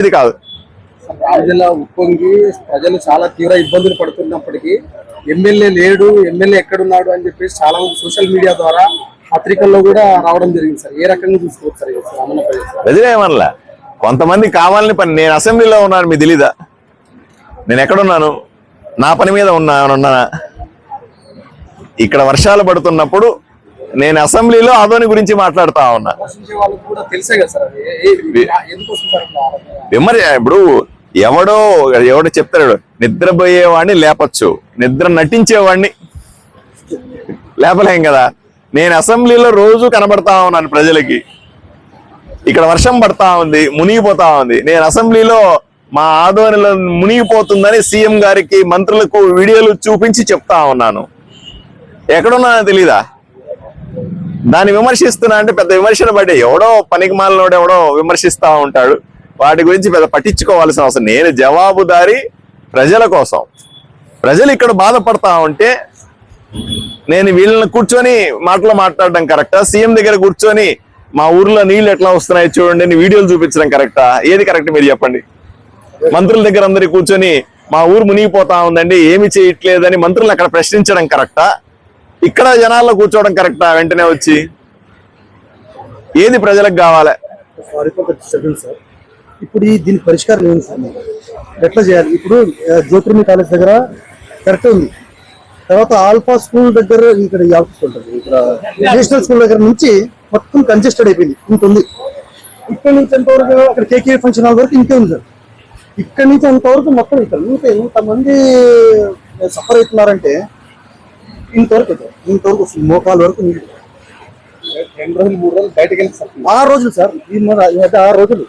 ఇది కాదు. రామ్ జిల్లా ఉప్పొంగి ప్రజలు చాలా తీవ్ర ఇబ్బందులు పడుతున్నప్పటికీ ఎమ్మెల్యే లేడు ఎమ్మెల్యే ఎక్కడున్నాడు అని చెప్పేసి చాలా మంది సోషల్ మీడియా ద్వారా పత్రికల్లో కూడా రావడం జరిగింది సార్. ఏ రకంగా చూసుకోవచ్చు సార్ ప్రజలేమనలా కొంతమంది కావాలని పని నేను అసెంబ్లీలో ఉన్నాను మీకు తెలీదా? నేను ఎక్కడున్నాను? నా పని మీద ఉన్నా ఉన్నానా ఇక్కడ వర్షాలు పడుతున్నప్పుడు నేను అసెంబ్లీలో అదోని గురించి మాట్లాడుతా ఉన్నా? విమర్శ ఇప్పుడు ఎవడో ఎవడో చెప్తాడు నిద్రపోయేవాడిని లేపచ్చు నిద్ర నటించేవాడిని లేపలేం కదా. నేను అసెంబ్లీలో రోజు కనబడతా ఉన్నాను ప్రజలకి. ఇక్కడ వర్షం పడతా ఉంది మునిగిపోతా ఉంది. నేను అసెంబ్లీలో మా ఆదోనిలో మునిగిపోతుందని సీఎం గారికి మంత్రులకు వీడియోలు చూపించి చెప్తా ఉన్నాను. ఎక్కడున్నానో తెలీదా? దాన్ని విమర్శిస్తున్నా అంటే పెద్ద విమర్శన పడి ఎవడో పనికి మాలినోడు ఎవడో విమర్శిస్తా ఉంటాడు. వాటి గురించి పెద్ద పట్టించుకోవాల్సిన అవసరం. నేను జవాబుదారి ప్రజల కోసం. ప్రజలు ఇక్కడ బాధపడతా ఉంటే నేను వీళ్ళని కూర్చొని మాటలు మాట్లాడడం కరెక్టా? సీఎం దగ్గర కూర్చొని మా ఊర్లో నీళ్ళు ఎట్లా వస్తున్నాయి చూడండి అని వీడియోలు చూపించడం కరెక్టా? ఏది కరెక్ట్ మీరు చెప్పండి. మంత్రుల దగ్గర అందరి కూర్చొని మా ఊరు మునిగిపోతా ఉందండి ఏమి చేయట్లేదని మంత్రులు అక్కడ ప్రశ్నించడం కరెక్టా? ఇక్కడ జనాల్లో కూర్చోవడం కరెక్టా? వెంటనే వచ్చి. ఏది ప్రజలకు కావాలి? సార్ ఇప్పుడు ఈ దీనికి పరిష్కారం ఏమి సార్? ఎట్లా చేయాలి? ఇప్పుడు జ్యోతిర్మి కాలేజ్ దగ్గర కరెక్ట్ ఉంది. తర్వాత ఆల్ఫా స్కూల్ దగ్గర ఇక్కడ ఈ ఆల్ఫా స్కూల్ ఇక్కడ నేషనల్ స్కూల్ దగ్గర నుంచి మొత్తం కంజెస్టెడ్ అయిపోయింది. ఇంత ఉంది. ఇక్కడ నుంచి ఎంతవరకు అక్కడ కేకే ఫంక్షన్ హాల్ వరకు ఇంకే ఉంది సార్. ఇక్కడ నుంచి అంతవరకు మొత్తం ఇక్కడ ఇంత ఎంతమంది సఫర్ అవుతున్నారంటే ఇంతవరకు. ఇంతవరకు వస్తుంది మోకాల వరకు నీళ్ళు. రెండు రోజులు మూడు రోజులు బయటకు వెళ్ళి సార్. ఆరు రోజులు సార్. ఈ మధ్య ఆరు రోజులు.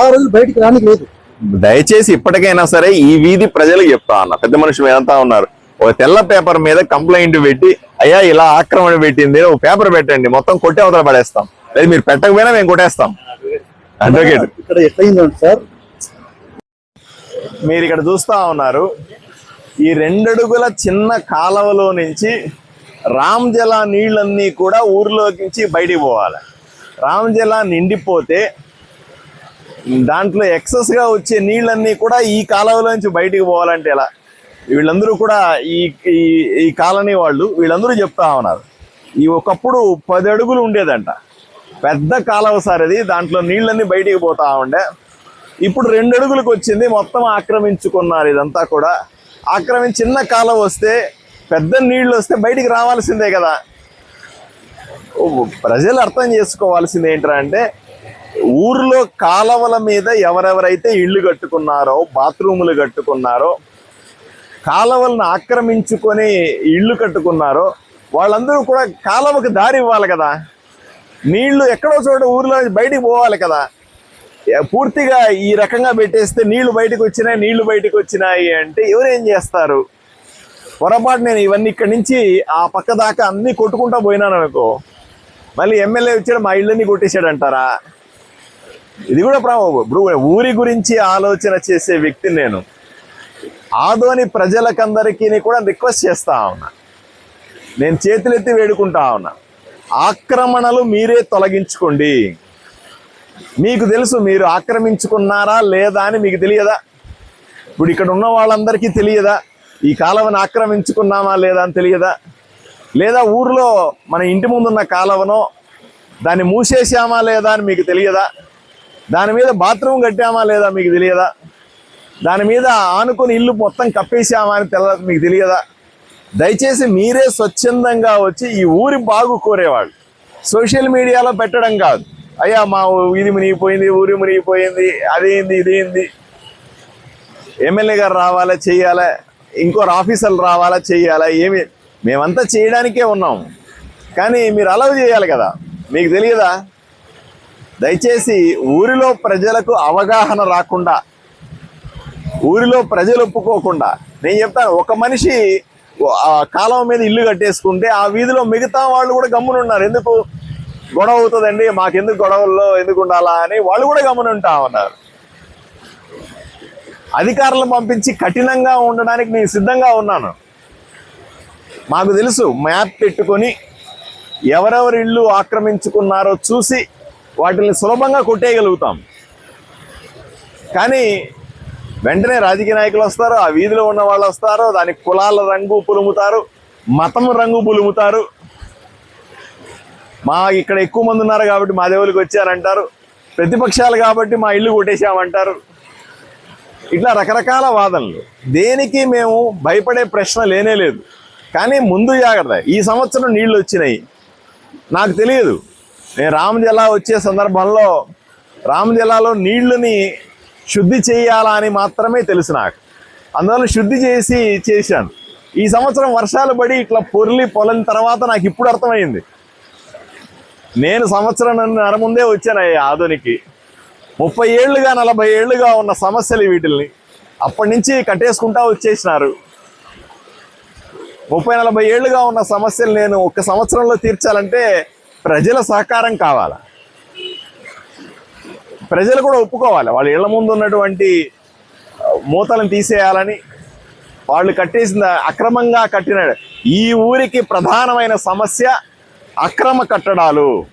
ఆరు రోజులు బయటికి రానికి లేదు. దయచేసి ఇప్పటికైనా సరే ఈ వీధి ప్రజలకు చెప్తా అన్న. పెద్ద మనుషులు ఏదంతా ఉన్నారు. ఒక తెల్ల పేపర్ మీద కంప్లైంట్ పెట్టి అయ్యా ఇలా ఆక్రమణ పెట్టింది. ఒక పేపర్ పెట్టండి. మొత్తం కొట్టి అవతల పడేస్తాం. లేదు మీరు పెట్టకపోయినా మేము కొట్టేస్తాం. అడ్వకేట్ ఇక్కడ ఎట్లయిందంటే సార్? మీరు ఇక్కడ చూస్తా ఉన్నారు. ఈ రెండడుగుల చిన్న కాలవలో నుంచి రామ్జల నీళ్ళన్నీ కూడా ఊర్లోకించి బయటికి పోవాలి. రామ్జల నిండిపోతే దాంట్లో ఎక్సెస్గా వచ్చే నీళ్ళన్నీ కూడా ఈ కాలవలోంచి బయటికి పోవాలంటే ఎలా? వీళ్ళందరూ కూడా ఈ ఈ ఈ కాలనీ వాళ్ళు వీళ్ళందరూ చెప్తా ఉన్నారు. ఈ ఒకప్పుడు పది అడుగులు ఉండేదంట. పెద్ద కాలువ సార్ అది దాంట్లో నీళ్ళన్నీ బయటికి పోతా ఉండే. ఇప్పుడు రెండు అడుగులకు వచ్చింది మొత్తం ఆక్రమించుకున్నారు ఇదంతా కూడా. ఆక్రమించి చిన్న కాలం వస్తే పెద్ద నీళ్ళు వస్తే బయటికి రావాల్సిందే కదా. ప్రజలు అర్థం చేసుకోవాల్సింది ఏంటంటే అంటే ఊర్లో కాలవల మీద ఎవరెవరైతే ఇళ్ళు కట్టుకున్నారో బాత్రూములు కట్టుకున్నారో కాలవలను ఆక్రమించుకొని ఇళ్ళు కట్టుకున్నారో వాళ్ళందరూ కూడా కాలవకు దారి ఇవ్వాలి కదా. నీళ్ళు ఎక్కడో చోట ఊర్లో బయటికి పోవాలి కదా. పూర్తిగా ఈ రకంగా పెట్టేస్తే నీళ్ళు బయటకు వచ్చినాయి నీళ్ళు బయటకు వచ్చినాయి అంటే ఎవరేం చేస్తారు? పొరపాటు నేను ఇవన్నీ ఇక్కడి నుంచి ఆ పక్క దాకా అన్ని కొట్టుకుంటా పోయినాను అనుకో మళ్ళీ ఎమ్మెల్యే వచ్చాడు మా ఇళ్ళని కొట్టేశాడు అంటారా ఇది కూడా ప్రా ఇప్పుడు ఊరి గురించి ఆలోచన చేసే వ్యక్తిని నేను. ఆదోని ప్రజలకందరికీ కూడా రిక్వెస్ట్ చేస్తా ఉన్నా. నేను చేతులెత్తి వేడుకుంటా ఉన్నా. ఆక్రమణలు మీరే తొలగించుకోండి. మీకు తెలుసు మీరు ఆక్రమించుకున్నారా లేదా అని మీకు తెలియదా? ఇప్పుడు ఇక్కడ ఉన్న వాళ్ళందరికీ తెలియదా? ఈ కాలువను ఆక్రమించుకున్నామా లేదా అని తెలియదా? లేదా ఊర్లో మన ఇంటి ముందున్న కాలువనో దాన్ని మూసేసామా లేదా అని మీకు తెలియదా? దాని మీద బాత్రూమ్ కట్టామా లేదా మీకు తెలియదా? దాని మీద ఆనుకొని ఇల్లు మొత్తం కప్పేసామా అని తెల మీకు తెలియదా? దయచేసి మీరే స్వచ్ఛందంగా వచ్చి ఈ ఊరి బాగు కోరేవాళ్ళు. సోషల్ మీడియాలో పెట్టడం కాదు. అయ్యా మా ఇది మునిగిపోయింది ఊరి మునిగిపోయింది అదేంది ఇదేంది ఎమ్మెల్యే గారు రావాలా చేయాలా? ఇంకోరు ఆఫీసర్లు రావాలా చేయాలా? ఏమి? మేమంతా చేయడానికే ఉన్నాం. కానీ మీరు అలవ్ చేయాలి కదా. మీకు తెలియదా? దయచేసి ఊరిలో ప్రజలకు అవగాహన రాకుండా ఊరిలో ప్రజలు ఒప్పుకోకుండా నేను చెప్తాను ఒక మనిషి ఆ కాలం మీద ఇల్లు కట్టేసుకుంటే ఆ వీధిలో మిగతా వాళ్ళు కూడా గమ్మునున్నారు. ఎందుకు? గొడవ అవుతుందండి మాకెందుకు గొడవల్లో ఎందుకు ఉండాలా అని వాళ్ళు కూడా గమనింటా ఉన్నారు. అధికారులను పంపించి కఠినంగా ఉండడానికి నేను సిద్ధంగా ఉన్నాను. మాకు తెలుసు మ్యాప్ పెట్టుకొని ఎవరెవరి ఇల్లు ఆక్రమించుకున్నారో చూసి వాటిని సులభంగా కొట్టేయగలుగుతాం. కానీ వెంటనే రాజకీయ నాయకులు వస్తారు ఆ వీధిలో ఉన్న వాళ్ళు వస్తారు దానికి కులాల రంగు పులుముతారు మతం రంగు పులుముతారు. మా ఇక్కడ ఎక్కువ మంది ఉన్నారు కాబట్టి మా దేవునికి వచ్చారంటారు. ప్రతిపక్షాలు కాబట్టి మా ఇల్లు కొట్టేశామంటారు. ఇట్లా రకరకాల వాదనలు. దేనికి మేము భయపడే ప్రశ్న లేనే లేదు. కానీ ముందు జాగ్రత్త. ఈ సంవత్సరం నీళ్ళు వచ్చినాయి. నాకు తెలియదు. నేను రామ జిల్లా వచ్చే సందర్భంలో రామ జిల్లాలో శుద్ధి చేయాలా అని మాత్రమే తెలుసు నాకు. అందువల్ల శుద్ధి చేసి చేశాను. ఈ సంవత్సరం వర్షాలు పడి ఇట్లా పొర్లి పొలం తర్వాత నాకు ఇప్పుడు అర్థమైంది. నేను సంవత్సరం ముందే వచ్చాను ఈ ఆధునికి. ముప్పై ఏళ్ళుగా నలభై ఏళ్ళుగా ఉన్న సమస్యలు వీటిల్ని అప్పటి నుంచి కట్టేసుకుంటా వచ్చేసినారు. ముప్పై నలభై ఏళ్ళుగా ఉన్న సమస్యలు నేను ఒక సంవత్సరంలో తీర్చాలంటే ప్రజల సహకారం కావాలి? ప్రజలు కూడా ఒప్పుకోవాలి. వాళ్ళ ఇళ్ళ ముందు ఉన్నటువంటి మూతలను తీసేయాలని వాళ్ళు కట్టేసిన అక్రమంగా కట్టిన ఈ ఊరికి ప్రధానమైన సమస్య అక్రమ కట్టడాలు.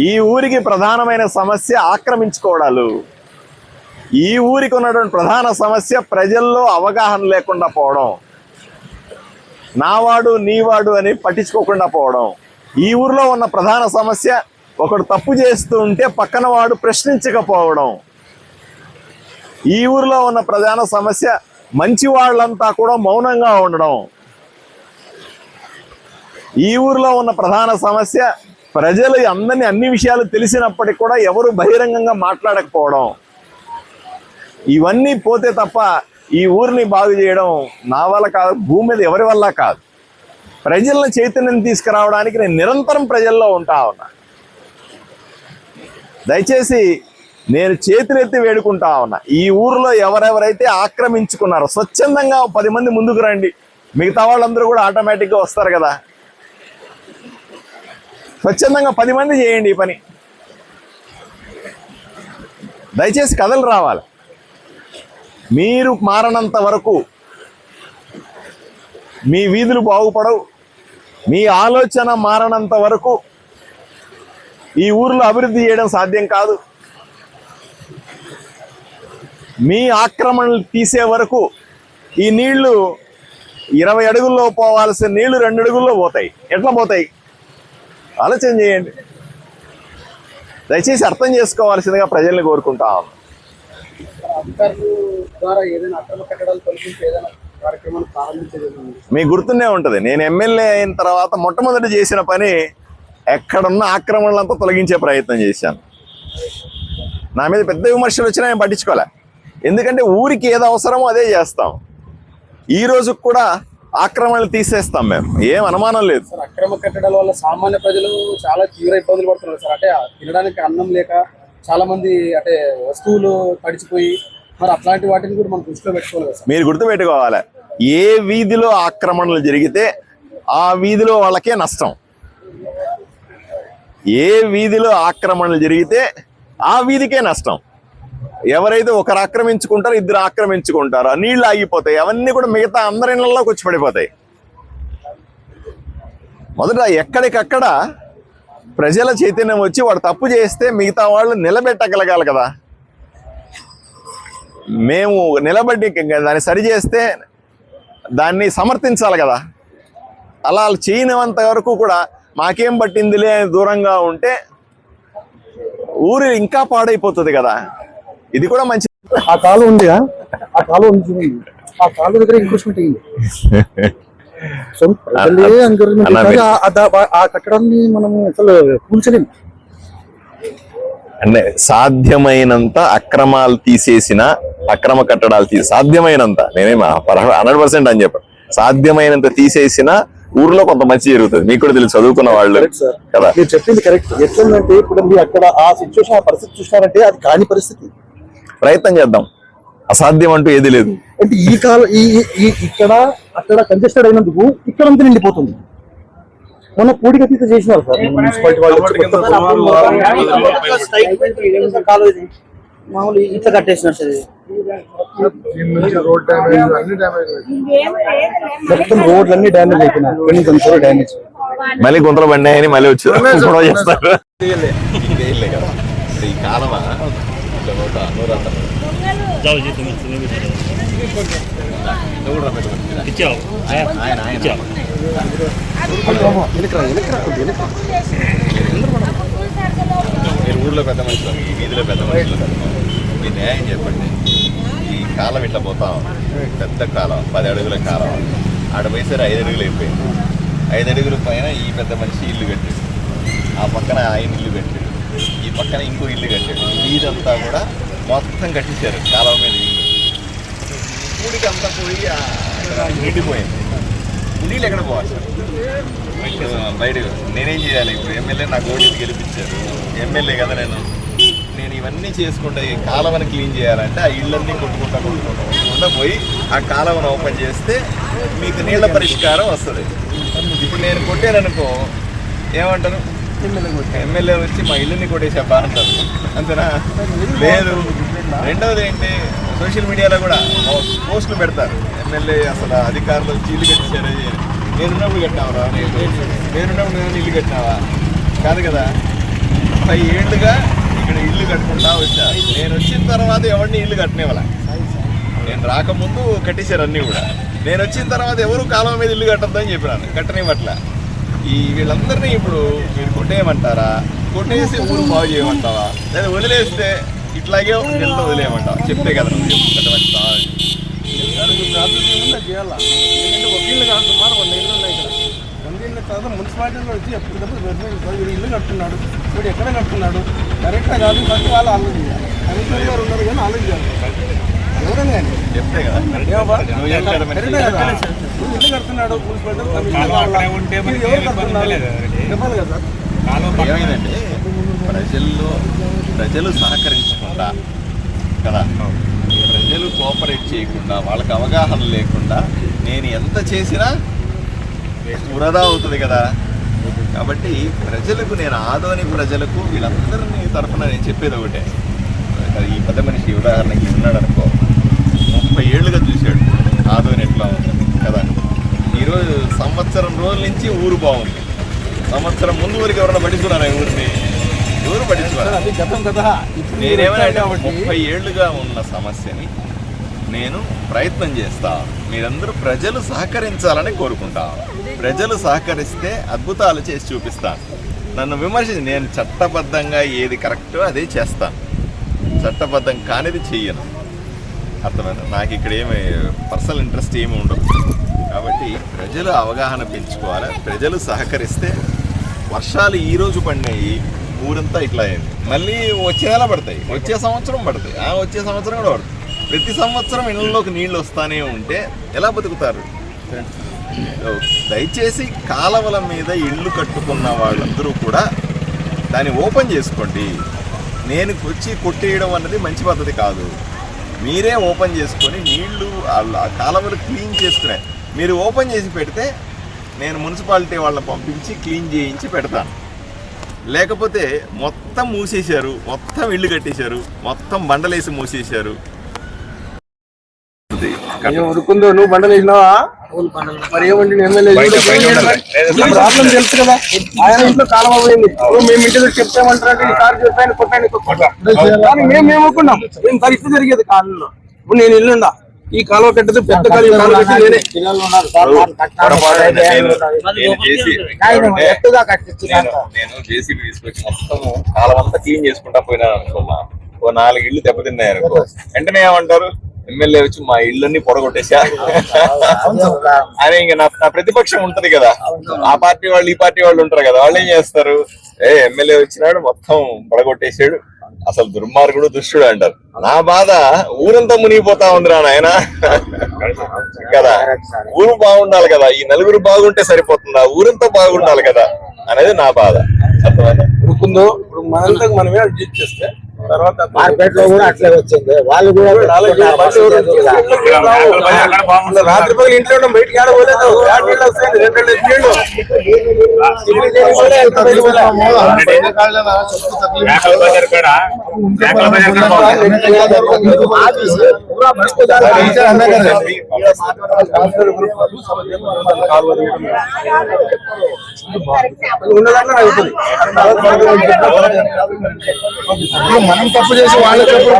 ఈ ఊరికి ప్రధానమైన సమస్య ఆక్రమించుకోవడాలు. ఈ ఊరికి ఉన్నటువంటి ప్రధాన సమస్య ప్రజల్లో అవగాహన లేకుండా పోవడం. నావాడు నీవాడు అని పట్టించుకోకుండా పోవడం. ఈ ఊరిలో ఉన్న ప్రధాన సమస్య ఒకడు తప్పు చేస్తూ ఉంటే పక్కన వాడు ప్రశ్నించకపోవడం. ఈ ఊరిలో ఉన్న ప్రధాన సమస్య మంచి వాళ్ళంతా కూడా మౌనంగా ఉండడం. ఈ ఊరిలో ఉన్న ప్రధాన సమస్య ప్రజలు అందరినీ అన్ని విషయాలు తెలిసినప్పటికీ కూడా ఎవరు బహిరంగంగా మాట్లాడకపోవడం. ఇవన్నీ పోతే తప్ప ఈ ఊరిని బాగు చేయడం నా వల్ల కాదు భూమి మీద ఎవరి వల్ల కాదు. ప్రజలను చైతన్యం తీసుకురావడానికి నేను నిరంతరం ప్రజల్లో ఉంటా ఉన్నా. దయచేసి నేను చేతులెత్తి వేడుకుంటా ఉన్నా. ఈ ఊరిలో ఎవరెవరైతే ఆక్రమించుకున్నారో స్వచ్ఛందంగా పది మంది ముందుకు రండి. మిగతా వాళ్ళందరూ కూడా ఆటోమేటిక్గా వస్తారు కదా. స్వచ్ఛందంగా పది మంది చేయండి ఈ పని. దయచేసి కథలు రావాలి. మీరు మారనంత వరకు మీ వీధులు బాగుపడవు. మీ ఆలోచన మారనంత వరకు ఈ ఊర్లో అభివృద్ధి చేయడం సాధ్యం కాదు. మీ ఆక్రమణలు తీసే వరకు ఈ నీళ్ళు ఇరవై అడుగుల్లో పోవాల్సిన నీళ్ళు రెండు అడుగుల్లో పోతాయి. ఎట్లా పోతాయి? ఆలోచన చేయండి. దయచేసి అర్థం చేసుకోవాల్సిందిగా ప్రజల్ని కోరుకుంటా? మీకు గుర్తునే ఉంటుంది. నేను ఎమ్మెల్యే అయిన తర్వాత మొట్టమొదటి చేసిన పని ఎక్కడున్న ఆక్రమణలంతా తొలగించే ప్రయత్నం చేశాను. నా మీద పెద్ద విమర్శలు వచ్చినా నేను పట్టించుకోలే. ఎందుకంటే ఊరికి ఏది అవసరమో అదే చేస్తాం. ఈ రోజు కూడా ఆక్రమణలు తీసేస్తాం మేము. ఏం అనుమానం లేదు. సార్ అక్రమ కట్టడాల వల్ల సామాన్య ప్రజలు చాలా తీవ్ర ఇబ్బందులు పడుతున్నారు సార్. అంటే తినడానికి అన్నం లేక చాలా మంది అంటే వస్తువులు తడిచిపోయి మరి అట్లాంటి వాటిని కూడా మనం దృష్టిలో పెట్టుకోవాలి మీరు గుర్తుపెట్టుకోవాలి. ఏ వీధిలో ఆక్రమణలు జరిగితే ఆ వీధిలో వాళ్ళకే నష్టం. ఏ వీధిలో ఆక్రమణలు జరిగితే ఆ వీధికే నష్టం. ఎవరైతే ఒకరు ఆక్రమించుకుంటారో ఇద్దరు ఆక్రమించుకుంటారో. నీళ్ళు ఆగిపోతాయి. అవన్నీ కూడా మిగతా అందరి ఇళ్ళలోకి వచ్చి పడిపోతాయి. మొదట ఎక్కడికక్కడ ప్రజల చైతన్యం వచ్చి వాడు తప్పు చేస్తే మిగతా వాళ్ళు నిలబెట్టగలగాలి కదా. మేము నిలబడి దాన్ని సరి చేస్తే దాన్ని సమర్థించాలి కదా. అలా చేయనంత వరకు కూడా మాకేం పట్టిందిలే దూరంగా ఉంటే ఊరు ఇంకా పాడైపోతుంది కదా. ఇది కూడా మంచి ఆ కాలు ఉంది ఆ? కాలు ఉంది ఆ కాలు దగ్గర ఇంక్రూస్మెంట్ సో ప్రజలే ఇచ్చారు. ఆ- కట్టడాన్ని మనం అసలు కూల్చలేము అంటే సాధ్యమైనంత అక్రమాలు తీసేసిన అక్రమ కట్టడాలు తీసి సాధ్యమైనంత నేనేం హండ్రెడ్ పర్సెంట్ అని చెప్పాను. సాధ్యమైనంత తీసేసిన ఊర్లో కొంత మంచి జరుగుతుంది. మీకు కూడా తెలుసు చదువుకున్న వాళ్ళు కదా. మీరు చెప్పింది కరెక్ట్ ఎట్లుందంటే ఇప్పుడు మీరు అక్కడ ఆ సిచ్యువేషన్ ఆ పరిస్థితి చూసినారంటే అది కాని పరిస్థితి. ప్రయత్నం చేద్దాం. అసాధ్యం అంటూ ఏది లేదు. అంటే ఈ కాల ఈ ఇక్కడ అక్కడ కంజెస్టెడ్ అయినందుకు ఇక్కడ అంతా నిండిపోతుంది. మొన్న పూడిక తీత చేసినారు సార్. మన మున్సిపాలిటీ వాళ్ళు మామూలు ఇట్లా కట్టేసినారు సార్. మొత్తం రోడ్లు అన్ని డ్యామేజ్ అయిపోయినాయి. కొన్ని కొంచెం డ్యామేజ్. మళ్ళీ గుంతలు పడినాయని మళ్ళీ వచ్చి గొడవ చేస్తారు. ఈ కాలమ? ఊర్లో నూట నూరు ఇచ్చావు ఇచ్చావు మీరు ఊళ్ళో పెద్ద మనుషులు ఈ వీధిలో పెద్ద మనుషులు మీ న్యాయం చెప్పండి ఈ కాలం ఇట్లా పోతాం పెద్ద కాలం పది అడుగుల కాలం ఆడ పోయిసారి ఐదు అడుగులు అయిపోయింది ఐదు అడుగుల పైన ఈ పెద్ద మనిషి ఇల్లు కట్టాడు ఆ పక్కన ఆయన ఇల్లు కట్టాడు ఈ పక్కన ఇంకో ఇల్లు కట్టాడు. ఈ కూడా మొత్తం కట్టించారు కాలం మీద. ఇల్లు ఊడికి అంతా పోయి నిండిపోయింది నీళ్ళు ఎక్కడ పోవాలి సార్? నేనేం చేయాలి? ఇప్పుడు ఎమ్మెల్యే నా ఓటు గెలిపించారు. ఎమ్మెల్యే కదా నేను. నేను ఇవన్నీ చేసుకుంటా ఈ కాలువని క్లీన్ చేయాలంటే ఆ ఇళ్ళన్నీ కొట్టుకుంటా కొట్టుకుంటా కొట్టుకుంటా పోయి ఆ కాలువను ఓపెన్ చేస్తే మీకు నీళ్ళ పరిష్కారం వస్తుంది. ఇప్పుడు నేను కొట్టాననుకో ఏమంటారు? ఎమ్మెల్యే వచ్చి మా ఇల్లుని కొట్టేసాబ్బా అంటారు. అంతేనా? లేదు. రెండవది ఏంటి? సోషల్ మీడియాలో కూడా పోస్టులు పెడతారు. ఎమ్మెల్యే అసలు అధికారులు వచ్చి ఇల్లు కట్టించారు? నేనున్నప్పుడు కట్టినావరా? నేనున్నప్పుడు నేను ఇల్లు కట్టినావా? కాదు కదా. ముప్పై ఏళ్ళుగా ఇక్కడ ఇల్లు కట్టుకుంటా వచ్చా? నేను వచ్చిన తర్వాత ఎవరిని ఇల్లు కట్టనివ్వాల. నేను రాకముందు కట్టేశారు అన్నీ కూడా. నేను వచ్చిన తర్వాత ఎవరు కాలం మీద ఇల్లు కట్టద్దని చెప్పినాను కట్టనివ్వట్ల. ఈ వీళ్ళందరినీ ఇప్పుడు మీరు కొట్టేయమంటారా? కొట్టేసి ఊరు బాగు చేయమంటావా? లేదా వదిలేస్తే ఇట్లాగే నిన్న వదిలేయమంటావా? చెప్తే కదా నువ్వు. అభివృద్ధి చేయాలా? ఎందుకంటే ఇల్లు కాదు సుమారు వంద ఉన్నాయి ఇక్కడ. వంద ఇల్లు తర్వాత మున్సిపాలిటీలో వచ్చి ఎప్పటికప్పుడు వీడు ఇల్లు కట్టున్నాడు వీడు ఎక్కడ కట్టున్నాడు కరెక్ట్గా కాదు ఫస్ట్ వాళ్ళు ఆలోచించాలి. కమిషనర్ గారు ఉన్నారు కానీ ఆలోచించాలి. ఎవరైనా చెప్తే కదా. కడుతున్నాడు మున్సిపాలిటీ చెప్పాలి కదా సార్. ఏమైందంటే ప్రజల్లో ప్రజలు సహకరించకుండా కదా? ప్రజలు కోఆపరేట్ చేయకుండా వాళ్ళకి అవగాహన లేకుండా నేను ఎంత చేసినా వృధా అవుతుంది కదా? కాబట్టి ప్రజలకు నేను ఆదోని ప్రజలకు వీళ్ళందరినీ తరఫున నేను చెప్పేది ఒకటే. ఈ పెద్ద మనిషి ఉదాహరణకి ఉన్నాడు అనుకో ముప్పై ఏళ్ళుగా చూశాడు ఆదోని ఎట్లా ఉంది కదా? ఈరోజు సంవత్సరం రోజుల నుంచి ఊరు బాగుంది. సంవత్సరం ముందు వరకు ఎవరైనా పట్టించుకున్నారా ఈ ఊరిని? ఎవరు పట్టించుకున్నారు? అది గతం కదా. ఇప్పుడు నేనేమైనా అంటే కాబట్టి. ముప్పై ఏళ్ళుగా ఉన్న సమస్యని నేను ప్రయత్నం చేస్తా. మీరందరూ ప్రజలు సహకరించాలని కోరుకుంటా. ప్రజలు సహకరిస్తే అద్భుతాలు చేసి చూపిస్తాను నన్ను విమర్శించి నేను చట్టబద్ధంగా ఏది కరెక్టో అదే చేస్తాను చట్టబద్ధం కానిది చెయ్యను. అర్థమైంది? నాకు ఇక్కడ ఏమి పర్సనల్ ఇంట్రెస్ట్ ఏమి ఉండదు. కాబట్టి ప్రజలు అవగాహన పెంచుకోవాలి? ప్రజలు సహకరిస్తే వర్షాలు ఈ రోజు పడినాయి ఊరంతా ఇట్లా అయింది. మళ్ళీ వచ్చే నెల పడతాయి. వచ్చే సంవత్సరం పడతాయి. ఆ వచ్చే సంవత్సరం కూడా పడతాయి. ప్రతి సంవత్సరం ఇళ్ళలోకి నీళ్ళు వస్తానే ఉంటే ఎలా బతుకుతారు? దయచేసి కాలవల మీద ఇళ్ళు కట్టుకున్న వాళ్ళందరూ కూడా దాన్ని ఓపెన్ చేసుకోండి. నేను వచ్చి కొట్టేయడం అన్నది మంచి పద్ధతి కాదు. మీరే ఓపెన్ చేసుకొని నీళ్ళు ఆ కాలవలు క్లీన్ చేసుకునే మీరు ఓపెన్ చేసి పెడితే నేను మున్సిపాలిటీ వాళ్ళని పంపించి క్లీన్ చేయించి పెడతాను. లేకపోతే మొత్తం మూసేశారు మొత్తం ఇల్లు కట్టేశారు మొత్తం బండలేసి మూసేశారు. ఉరుకుందో నువ్వు బండలు వేసినావా? మరి ఏమండి ఎమ్మెల్యే ప్రాబ్లం తెలుసు కదా? ఆయన ఇంట్లో కాలం మేము ఇంటి దగ్గర చెప్తామంటారంటే ఈ సార్ చెప్పాను కొట్టాను కానీ మేము మేము ఒప్పుకున్నాం? మేము పరిస్థితి జరిగేది కాలంలో? ఇప్పుడు నేను ఇల్లుండా ఈ కాలువ కట్టదు పెద్ద కాలువ ఈ కాలువ కట్టి నేనే జేసీబీ తీసుకొచ్చి మొత్తం కాలం అంతా క్లీన్ చేసుకుంటా పోయినా అనుకున్నా ఓ నాలుగు ఇళ్ళు దెబ్బతిన్నాయి అనుకో వెంటనే ఏమంటారు ఎమ్మెల్యే వచ్చి మా ఇళ్ళన్ని పొడగొట్టేశా అని ఇంక నా నా ప్రతిపక్షం ఉంటది కదా ఆ పార్టీ వాళ్ళు ఈ పార్టీ వాళ్ళు ఉంటారు కదా వాళ్ళు ఏం చేస్తారు ఏ ఎమ్మెల్యే వచ్చినాడు మొత్తం పొడగొట్టేసాడు అసలు దుర్మార్గుడు దుష్టుడు అంటారు. నా బాధ ఊరంతా మునిగిపోతా ఉందిరా నాయన. కదా? ఊరు బాగుండాలి కదా. ఈ నలుగురు బాగుంటే సరిపోతుందా? ఊరంతా బాగుండాలి కదా? అనేది నా బాధ. అర్థమైందా? ఇప్పుడు మనంతా మనమే అడ్జస్ట్ చేస్తే మార్కెట్లో కూడా అట్లే వచ్చింది వాళ్ళు కూడా రాత్రి పగలు ఇంట్లో ఉండడం బయటికి అవుతుంది మన తప్పు చేసి వాళ్ళ తప్పు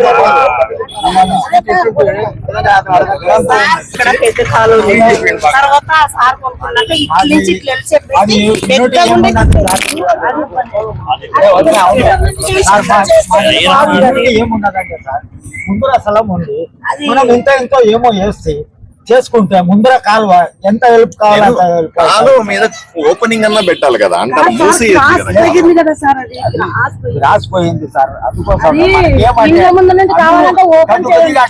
ఆ సార్ ముందర స్థలం ఉంది మనం ఇంత ఇంతో ఏమో చేస్తే చేసుకుంటే ముందర కాలువ ఎంత హెల్ప్ కావాలి. కాలువ మీద ఓపెనింగ్ అన్నా పెట్టాలి కదా అంటే మూసి. రాసిపోయింది సార్ అందుకోసం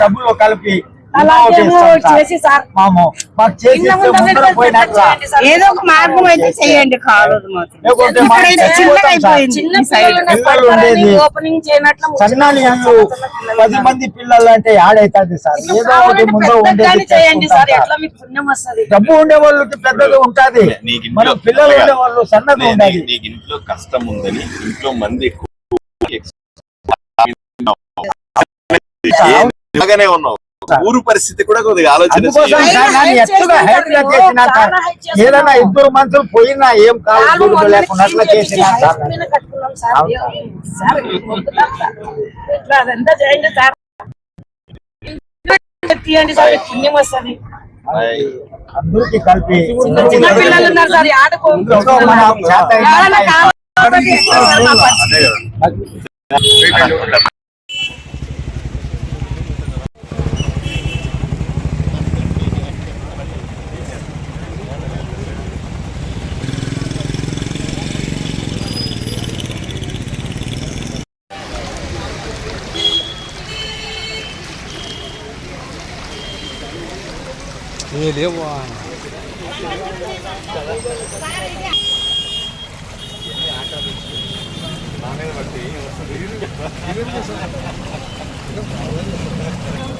డబ్బులు కలిపి సార్. Sir sir. ఏదో ఒక మార్గం అయితే చేయండి సార్. ఓపెనింగ్ చేయనట్లు అల్లు పది మంది పిల్లలు అంటే యాడైతుంది సార్? ఇప్పుడు ఏదో ఒకటి ముందు ఉండేది చేయండి సార్. చేసుకుంటాం ఎట్లా సార్. మీకు పుణ్యం వస్తుంది? డబ్బు ఉండే వాళ్ళకి పెద్దది ఉంటది. మన పిల్లలు ఉండే వాళ్ళు సన్నది ఉండాలి. నీకు ఇంట్లో కష్టం ఉందని ఇంట్లో మంది ఎక్కువ ఉన్నావు. ఊరు పరిస్థితి కూడా కొద్దిగా ఆలోచన. ఏదైనా ఇద్దరు మనుషులు పోయినా ఏం కాదు లేకుండా చేసినా పుణ్యం వస్తుంది. అందరికి కలిపి చిన్న చిన్న పిల్లలు ఉన్నారు సార్ ఆడుకో ఇంట్లో మన చేత అయినా ఎవరైనా కావాలంటే ఇస్తారు సార్ మా పని. అదే కదా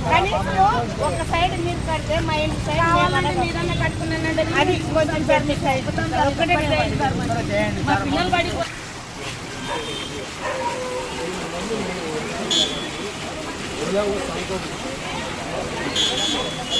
కనీసం ఒక సైడ్ మీరు కడితే మా ఇంటి సైడ్ కావాలంటే మీరన్నా కట్టుకున్నానండి అది కొంచెం పెద్ద సైడ్ ఒకటే మా పిల్లలు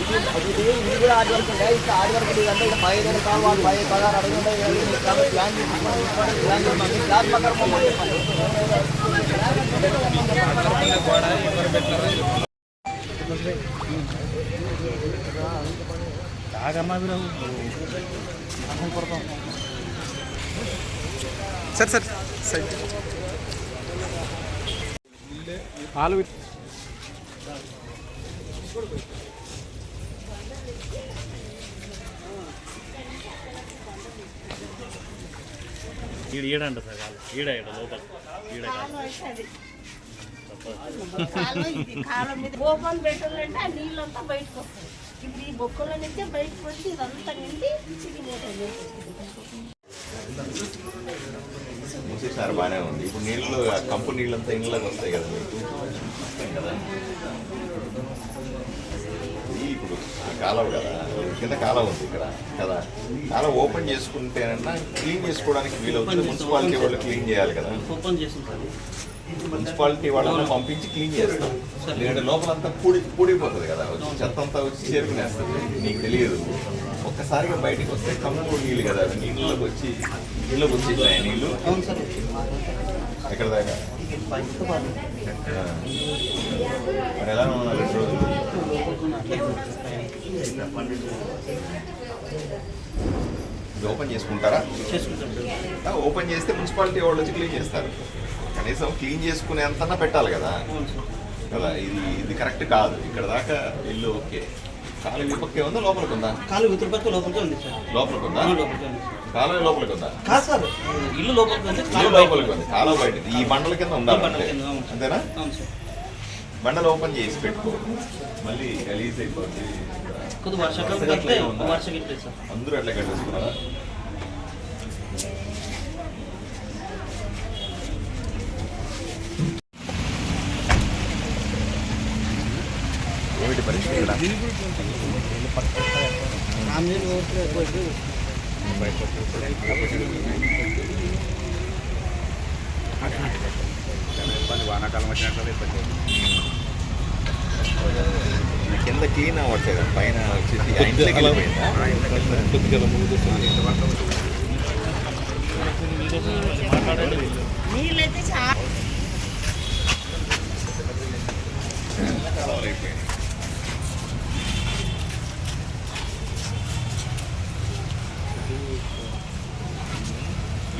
ఇది కూడా ఆడి వరకు ఉండే ఇంకా ఆడి వరకు ఇది అంటే ఇక పదిహేను కాలు వాళ్ళు పది పదహారు అడుగు ఉంటాయి కదా, ఇది చాలా ప్లాన్ చేసుకున్నాం, ఇంకోటి ప్లాన్ చేసుకున్నాం. ఈ క్లాస్ ప్రకారం మమ్మల్ని చెప్పండి. ఈడ ఈడంట సార్ కాదు ఈడ ఈడ లోపల. ఈడ ఓపెన్ పెట్టాలంటే ఆ నీళ్ళంతా బయటకు వస్తాయి. ఇప్పుడు ఈ బొక్కల నుంచే బయటకు వచ్చి ఇదంతా నిండి మూసేసారు బాగానే ఉంది. ఇప్పుడు నీళ్ళు ఆ కంపు నీళ్ళంతా ఇంట్లోకి వస్తాయి కదా మీకు కదా కాలువ కదా. కింద కాలువ ఉంది ఇక్కడ కదా. కాలువ ఓపెన్ చేసుకుంటేనన్నా క్లీన్ చేసుకోవడానికి వీలవుతుంది మున్సిపాలిటీ వాళ్ళు క్లీన్ చేయాలి కదా. ఓపెన్ మున్సిపాలిటీ వాళ్ళని పంపించి క్లీన్ చేస్తాం. ఎందుకంటే లోపలంతా పూడి పూడిపోతుంది కదా. వచ్చి చెత్త అంతా వచ్చి చేరుకునేస్తుంది. నీకు తెలియదు. ఒక్కసారిగా బయటికి వస్తే కంపు నీళ్ళు కదా. అవి నీళ్ళలోకి వచ్చి నీళ్ళకి వచ్చేసాయి నీళ్ళు. ఎక్కడ దాకా. మరి ఎలా ఉన్నారు రెండు రోజులు ఇది ఓపెన్ చేసుకుంటారా? ఓపెన్ చేస్తే మున్సిపాలిటీ వాళ్ళు వచ్చి క్లీన్ చేస్తారు. కనీసం క్లీన్ చేసుకునేంతన్నా పెట్టాలి కదా. కదా ఇది ఇది కరెక్ట్ కాదు. ఇక్కడ దాకా ఇల్లు ఓకే. కాలు ఈ పక్కే ఉందా? లోపలికి ఉందా? కాలు ఇతర పక్క లోపలికి ఉంది సార్. లోపలికి ఉందా? లోపలికి కాలువ లోపలికి ఉందా? కాదు సార్? ఇల్లు లోపలికి ఉంది ఇల్లు కాలు లోపలికి ఉంది కాలువ బయట ఈ బండల కింద ఉండాలి. అంతేనా? బండలు ఓపెన్ చేసి పెట్టుకో. మళ్ళీ గలీజ్ అయిపోద్ది. కొద్ది వర్షాకాలం వర్షం అందరూ అట్లా కట్టేసుకున్నారా? ఏమిటి పరిస్థితి ఇక్కడ వానాకాలం వచ్చినట్లయితే ఇబ్బంది కింద క్లీన్ అవ్వట్లేదు పైన వచ్చేసి నీళ్ళైతే చాలా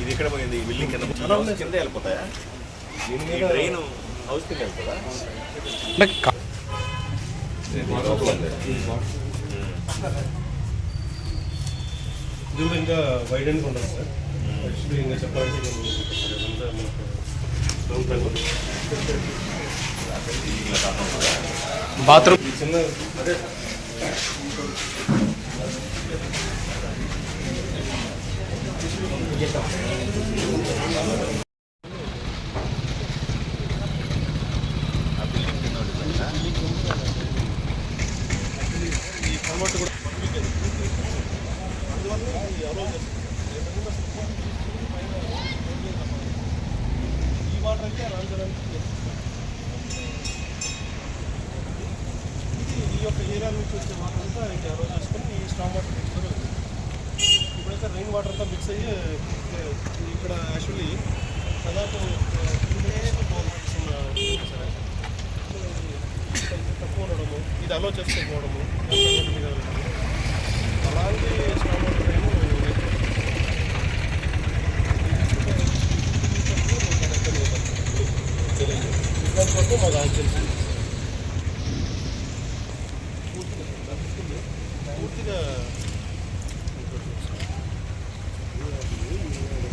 ఇది ఎక్కడ పోయింది? ఈ బిల్డింగ్ కింద హౌస్ కింద వెళ్ళిపోతాయా? ఈ డ్రైన్ హౌస్ కింద వెళ్ళిపోతా ఇది ఇంకా వైడ్ అండ్ ఉండదు సార్. యాక్చువల్లీ ఇంకా చెప్పాలంటే. బాత్రూమ్. చిన్న అదే ఈ యొక్క ఏరియా నుంచి వచ్చే వాటర్ అంతా ఇంకా ఈ స్టాంబర్ ఇప్పుడైతే రెయిన్ వాటర్ అంతా మిక్స్ అయ్యి ఇక్కడ యాక్చువల్లీ దాదాపు తక్కువ ఉండడము ఇది అలో చేసుకోకపోవడము అలాంటి స్టామ్ మాకు ఆయన తెలుసు పూర్తిగా ఈ Yeah, yeah, yeah.